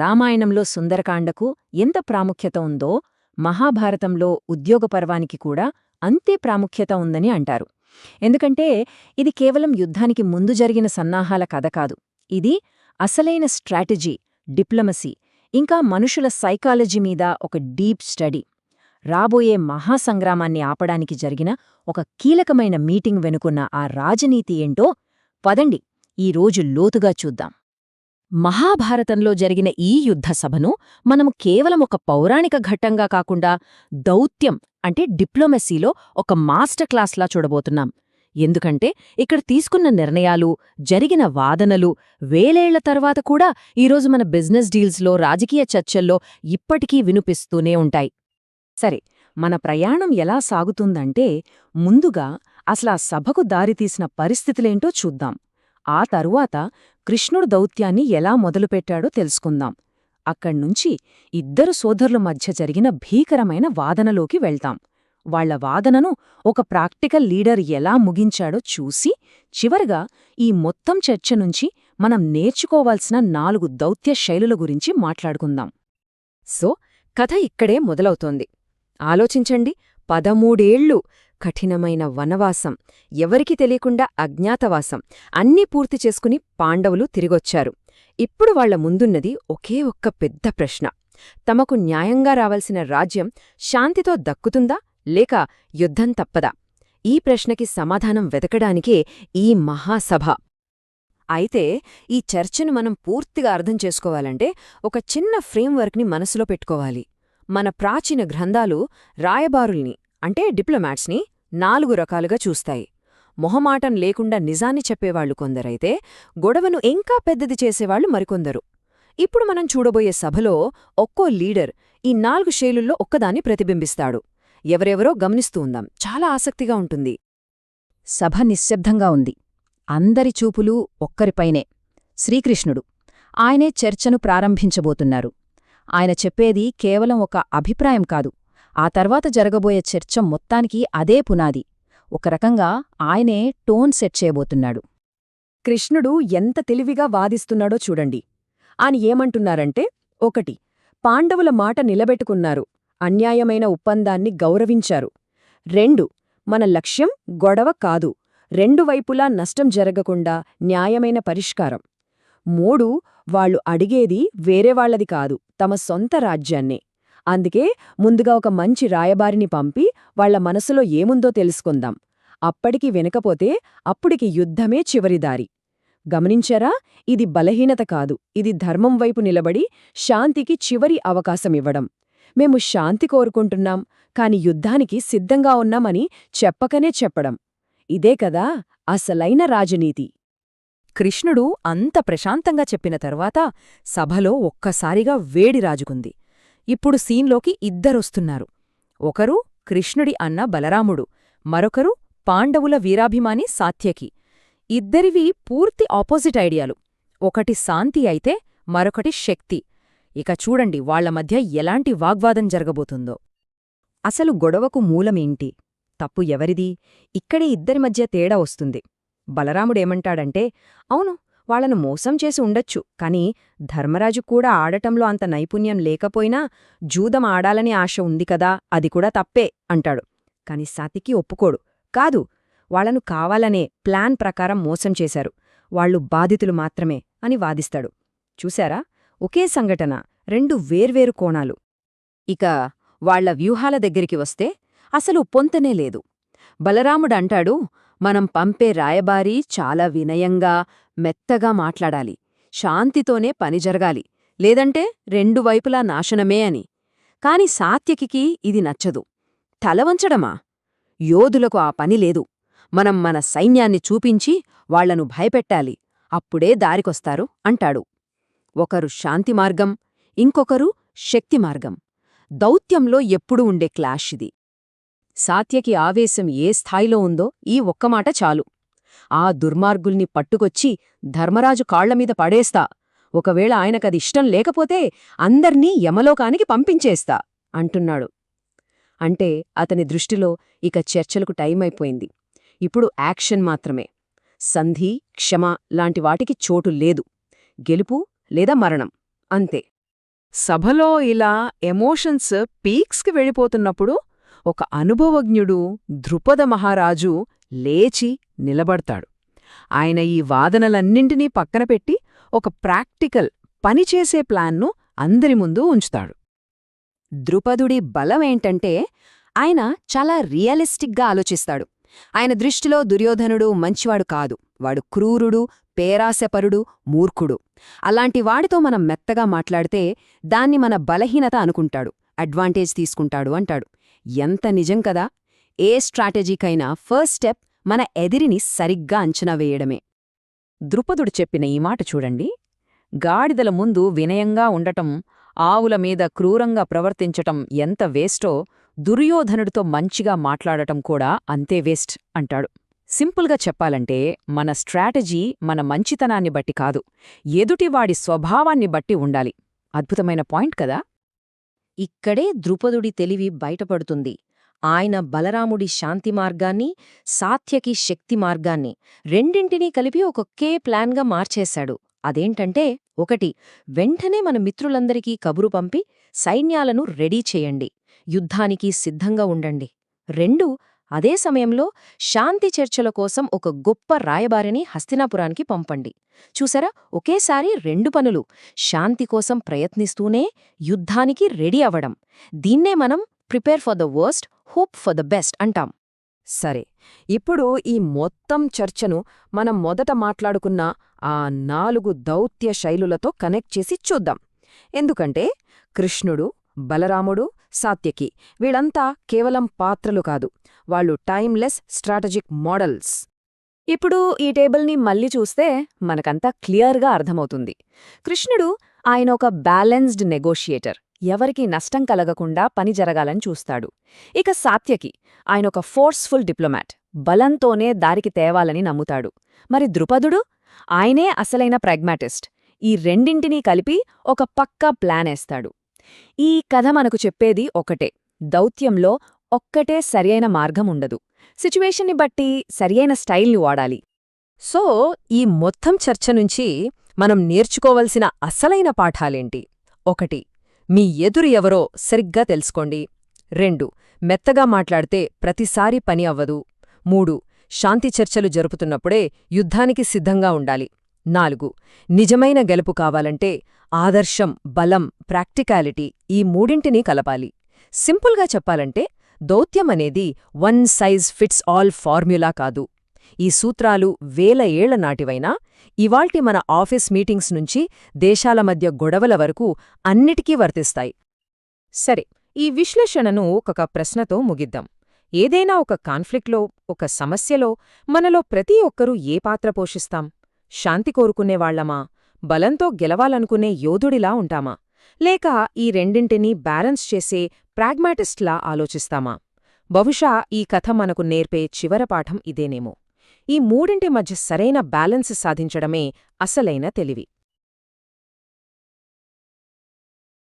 రామాయణంలో సుందరకాండకు ఎంత ప్రాముఖ్యత ఉందో మహాభారతంలో ఉద్యోగపర్వానికి కూడా అంతే ప్రాముఖ్యత ఉందని అంటారు. ఎందుకంటే ఇది కేవలం యుద్ధానికి ముందు జరిగిన సన్నాహాల కథ కాదు. ఇది అసలైన స్ట్రాటజీ డిప్లొమసీ ఇంకా మనుషుల సైకాలజీ మీద ఒక డీప్ స్టడీ. రాబోయే మహాసంగ్రామాన్ని ఆపడానికి జరిగిన ఒక కీలకమైన మీటింగ్ వెనుకున్న ఆ రాజనీతి ఏంటో పదండి ఈరోజు లోతుగా చూద్దాం. మహాభారతంలో జరిగిన ఈ యుద్ధ సభను మనము కేవలం ఒక పౌరాణిక ఘట్టంగా కాకుండా దౌత్యం అంటే డిప్లొమసీలో ఒక మాస్టర్ క్లాస్లా చూడబోతున్నాం. ఎందుకంటే ఇక్కడ తీసుకున్న నిర్ణయాలు జరిగిన వాదనలు వేలేళ్ళ తర్వాత కూడా ఈరోజు మన బిజినెస్ డీల్స్లో రాజకీయ చర్చల్లో ఇప్పటికీ వినిపిస్తూనే ఉంటాయి. సరే మన ప్రయాణం ఎలా సాగుతుందంటే ముందుగా అసలా సభకు దారితీసిన పరిస్థితులేంటో చూద్దాం. ఆ తరువాత కృష్ణుడు దౌత్యాన్ని ఎలా మొదలుపెట్టాడో తెలుసుకుందాం. అక్కడ్నుంచి ఇద్దరు సోదరుల మధ్య జరిగిన భీకరమైన వాదనలోకి వెళ్తాం. వాళ్ళ వాదనను ఒక ప్రాక్టికల్ లీడర్ ఎలా ముగించాడో చూసి చివరగా ఈ మొత్తం చర్చ నుంచి మనం నేర్చుకోవాల్సిన నాలుగు దౌత్య శైలుల గురించి మాట్లాడుకుందాం. సో కథ ఇక్కడే మొదలవుతోంది. ఆలోచించండి పదమూడేళ్ళు కఠినమైన వనవాసం ఎవరికి తెలియకుండా అజ్ఞాతవాసం. అన్నీ పూర్తి చేసుకుని పాండవులు తిరిగొచ్చారు. ఇప్పుడు వాళ్ళ ముందున్నది ఒకే ఒక్క పెద్ద ప్రశ్న. తమకు న్యాయంగా రావలసిన రాజ్యం శాంతితో దక్కుతుందా లేక యుద్ధం తప్పదా? ఈ ప్రశ్నకి సమాధానం వెతకడానికే ఈ మహాసభ. అయితే ఈ చర్చను మనం పూర్తిగా అర్థం చేసుకోవాలంటే ఒక చిన్న ఫ్రేమ్వర్క్ని మనసులో పెట్టుకోవాలి. మన ప్రాచీన గ్రంథాలు రాయబారుల్ని అంటే డిప్లొమాట్స్ని నాలుగు రకాలుగా చూస్తాయి. మొహమాటం లేకుండా నిజాన్ని చెప్పేవాళ్ళు కొందరైతే గొడవను ఇంకా పెద్దది చేసేవాళ్ళు మరికొందరు. ఇప్పుడు మనం చూడబోయే సభలో ఒక్కో లీడర్ ఈ నాలుగు శైలుల్లో ఒక్కదాన్ని ప్రతిబింబిస్తాడు. ఎవరెవరో గమనిస్తూ ఉందాం. చాలా ఆసక్తిగా ఉంటుంది. సభ నిశ్శబ్దంగా ఉంది. అందరి చూపులు ఒక్కరిపైనే. శ్రీకృష్ణుడు. ఆయనే చర్చను ప్రారంభించబోతున్నారు. ఆయన చెప్పేది కేవలం ఒక అభిప్రాయం కాదు. ఆ తర్వాత జరగబోయే చర్చ మొత్తానికి అదే పునాది. ఒక రకంగా ఆయనే టోన్ సెట్ చేయబోతున్నాడు. కృష్ణుడు ఎంత తెలివిగా వాదిస్తున్నాడో చూడండి. ఆయన ఏమంటున్నారంటే ఒకటి పాండవుల మాట నిలబెట్టుకున్నారు అన్యాయమైన ఒప్పందాన్ని గౌరవించారు. రెండు మన లక్ష్యం గొడవ కాదు రెండు వైపులా నష్టం జరగకుండా న్యాయమైన పరిష్కారం. మూడు వాళ్ళు అడిగేది వేరేవాళ్ళది కాదు తమ సొంత రాజ్యాన్నే. అందుకే ముందుగా ఒక మంచి రాయబారిని పంపి వాళ్ళ మనసులో ఏముందో తెలుసుకుందాం. అప్పటికి వినకపోతే అప్పుడికి యుద్ధమే చివరిదారి గమనించారా? ఇది బలహీనత కాదు. ఇది ధర్మం వైపు నిలబడి శాంతికి చివరి అవకాశమివ్వడం మేము శాంతి కోరుకుంటున్నాం కాని యుద్ధానికి సిద్ధంగా ఉన్నామని చెప్పకనే చెప్పడం. ఇదే కదా అసలైన రాజనీతి. కృష్ణుడు అంత ప్రశాంతంగా చెప్పిన తర్వాత సభలో ఒక్కసారిగా వేడి రాజుకుంది. ఇప్పుడు సీన్లోకి ఇద్దరొస్తున్నారు. ఒకరు కృష్ణుడి అన్న బలరాముడు మరొకరు పాండవుల వీరాభిమాని సాత్యకి. ఇద్దరివి పూర్తి ఆపోజిట్ ఐడియాలు. ఒకటి శాంతి అయితే మరొకటి శక్తి. ఇక చూడండి వాళ్ళ మధ్య ఎలాంటి వాగ్వాదం జరగబోతుందో. అసలు గొడవకు మూలమేంటి? తప్పు ఎవరిది? ఇక్కడే ఇద్దరి మధ్య తేడా వస్తుంది. బలరాముడేమంటాడంటే అవును వాళ్ళను మోసం చేసి ఉండొచ్చు. కాని ధర్మరాజు కూడా ఆడటంలో అంత నైపుణ్యం లేకపోయినా జూదం ఆడాలని ఆశ ఉంది కదా అది కూడా తప్పే అంటాడు. కాని సాతికి ఒప్పుకోడు. కాదు వాళ్ళను కావాలనే ప్లాన్ ప్రకారం మోసం చేశారు. వాళ్ళు బాధితులు మాత్రమే అని వాదిస్తాడు. చూశారా? ఒకే సంఘటన రెండు వేర్వేరు కోణాలు. ఇక వాళ్ళ వ్యూహాల దగ్గరికి వస్తే అసలు పొంతనే లేదు. బలరాముడంటాడు మనం పంపే రాయబారి చాలా వినయంగా మెత్తగా మాట్లాడాలి. శాంతితోనే పని జరగాలి. లేదంటే రెండు వైపులా నాశనమే అని. కాని సాత్యకికి ఇది నచ్చదు. తలవంచడమా యోధులకు ఆ పని లేదు. మనం మన సైన్యాన్ని చూపించి వాళ్ళను భయపెట్టాలి. అప్పుడే దారికొస్తారు అంటాడు. ఒకరు శాంతి మార్గం ఇంకొకరు శక్తి మార్గం. దౌత్యంలో ఎప్పుడూ ఉండే క్లాష్ ఇది. సాత్యకి ఆవేశం ఏ స్థాయిలో ఉందో ఈ ఒక్కమాట చాలు. ఆ దుర్మార్గుల్ని పట్టుకొచ్చి ధర్మరాజు కాళ్ళమీద పడేస్తా. ఒకవేళ ఆయనకది ఇష్టం లేకపోతే అందర్నీ యమలోకానికి పంపించేస్తా అంటున్నాడు. అంటే అతని దృష్టిలో ఇక చర్చలకు టైమైపోయింది. ఇప్పుడు యాక్షన్ మాత్రమే. సంధి క్షమ లాంటి వాటికి చోటు లేదు. గెలుపు లేదా మరణం. అంతే. సభలో ఇలా ఎమోషన్స్ పీక్స్కి వెళ్ళిపోతున్నప్పుడు ఒక అనుభవజ్ఞుడు ధృపద మహారాజు లేచి నిలబడతాడు. ఆయన ఈ వాదనలన్నింటినీ పక్కన పెట్టి ఒక ప్రాక్టికల్ పనిచేసే ప్లాన్ను అందరి ముందు ఉంచుతాడు. ద్రుపదుడి బలమేంటంటే ఆయన చాలా రియలిస్టిక్గా ఆలోచిస్తాడు. ఆయన దృష్టిలో దుర్యోధనుడు మంచివాడు కాదు. వాడు క్రూరుడు పేరాశపరుడు మూర్ఖుడు. అలాంటి వాడితో మనం మెత్తగా మాట్లాడితే దాన్ని మన బలహీనత అనుకుంటాడు. అడ్వాంటేజ్ తీసుకుంటాడు అంటాడు. ఎంత నిజం కదా! ఏ స్ట్రాటజీకైనా ఫస్ట్ స్టెప్ మన ఎదిరిని సరిగ్గా అంచనా వేయడమే. ద్రుపదుడు చెప్పిన ఈ మాట చూడండి. గాడిదల ముందు వినయంగా ఉండటం ఆవుల మీద క్రూరంగా ప్రవర్తించటం ఎంత వేస్టో దుర్యోధనుడితో మంచిగా మాట్లాడటం కూడా అంతే వేస్ట్ అంటాడు. సింపుల్గా చెప్పాలంటే మన స్ట్రాటజీ మన మంచితనాన్ని బట్టి కాదు ఎదుటివాడి స్వభావాన్ని బట్టి ఉండాలి. అద్భుతమైన పాయింట్ కదా? ఇక్కడే ద్రుపదుడి తెలివి బయటపడుతుంది. ఆయన బలరాముడి శాంతి మార్గాన్ని సాత్యకి శక్తి మార్గాన్ని రెండింటినీ కలిపి ఒక ప్లాన్గా మార్చేశాడు. అదేంటంటే ఒకటి వెంటనే మన మిత్రులందరికీ కబురు పంపి సైన్యాలను రెడీ చేయండి. యుద్ధానికి సిద్ధంగా ఉండండి. రెండు అదే సమయంలో శాంతి చర్చల కోసం ఒక గొప్ప రాయబారిని హస్తినాపురానికి పంపండి. చూసారా? ఒకేసారి రెండు పనులు. శాంతి కోసం ప్రయత్నిస్తూనే యుద్ధానికి రెడీ అవడం దీన్నే మనం prepare for the worst hope for the best అంటాం. సరే ఇప్పుడు ఈ మొత్తం చర్చను మనం మొదట మాట్లాడుకున్న ఆ నాలుగు దౌత్య శైలులతో కనెక్ట్ చేసి చూద్దాం. ఎందుకంటే కృష్ణుడు బలరాముడు సాత్యకి వీళ్ళంతా కేవలం పాత్రలు కాదు వాళ్ళు టైమ్లెస్ స్ట్రాటజిక్ మోడల్స్. ఇప్పుడు ఈ టేబుల్ని మళ్ళీ చూస్తే మనకంతా క్లియర్గా అర్థమవుతుంది. కృష్ణుడు ఆయన ఒక బ్యాలెన్స్డ్ నెగోషియేటర్. ఎవరికీ నష్టం కలగకుండా పని జరగాలని చూస్తాడు. ఇక సాత్యకి ఆయన ఒక ఫోర్స్ఫుల్ డిప్లొమాట్ బలంతోనే దారికి తేవాలని నమ్ముతాడు. మరి ద్రుపదుడు? ఆయనే అసలైన ప్రాగ్మాటిస్ట్. ఈ రెండింటినీ కలిపి ఒక పక్కా ప్లానేస్తాడు. ఈ కథ మనకు చెప్పేది ఒకటే దౌత్యంలో ఒక్కటే సరియైన మార్గం ఉండదు. సిచ్యువేషన్ని బట్టి సరియైన స్టైల్ని వాడాలి. సో ఈ మొత్తం చర్చ నుంచి మనం నేర్చుకోవలసిన అసలైన పాఠాలేంటి? ఒకటి మీ ఎదురు ఎవరో సరిగ్గా తెలుసుకోండి. రెండు మెత్తగా మాట్లాడితే ప్రతిసారి పని అవ్వదు. మూడు శాంతి చర్చలు జరుపుతున్నప్పుడే యుద్ధానికి సిద్ధంగా ఉండాలి. నాలుగు నిజమైన గెలుపు కావాలంటే ఆదర్శం బలం ప్రాక్టికాలిటీ ఈ మూడింటినీ కలపాలి. సింపుల్గా చెప్పాలంటే దౌత్యం అనేది one size fits all formula కాదు. ఈ సూత్రాలు వేల ఏళ్ళ నాటివైనా ఇవాల్టి మన ఆఫీస్ మీటింగ్స్ నుంచి దేశాల మధ్య గొడవల వరకు అన్నిటికీ వర్తిస్తాయి. సరే ఈ విశ్లేషణను ఒక ప్రశ్నతో ముగిద్దాం. ఏదైనా ఒక కాన్ఫ్లిక్ట్లో ఒక సమస్యలో మనలో ప్రతి ఒక్కరూ ఏ పాత్ర పోషిస్తాం? శాంతి కోరుకునేవాళ్ళమా? బలంతో గెలవాలనుకునే యోధుడిలా ఉంటామా? లేక ఈ రెండింటినీ బ్యాలెన్స్ చేసే ప్రాగ్మాటిస్ట్లా ఆలోచిస్తామా? బహుశా ఈ కథ మనకు నేర్పే చివరపాఠం ఇదేనేమో. ఈ మూడింటి మధ్య సరైన బ్యాలెన్స్ సాధించడమే అసలైన తెలివి.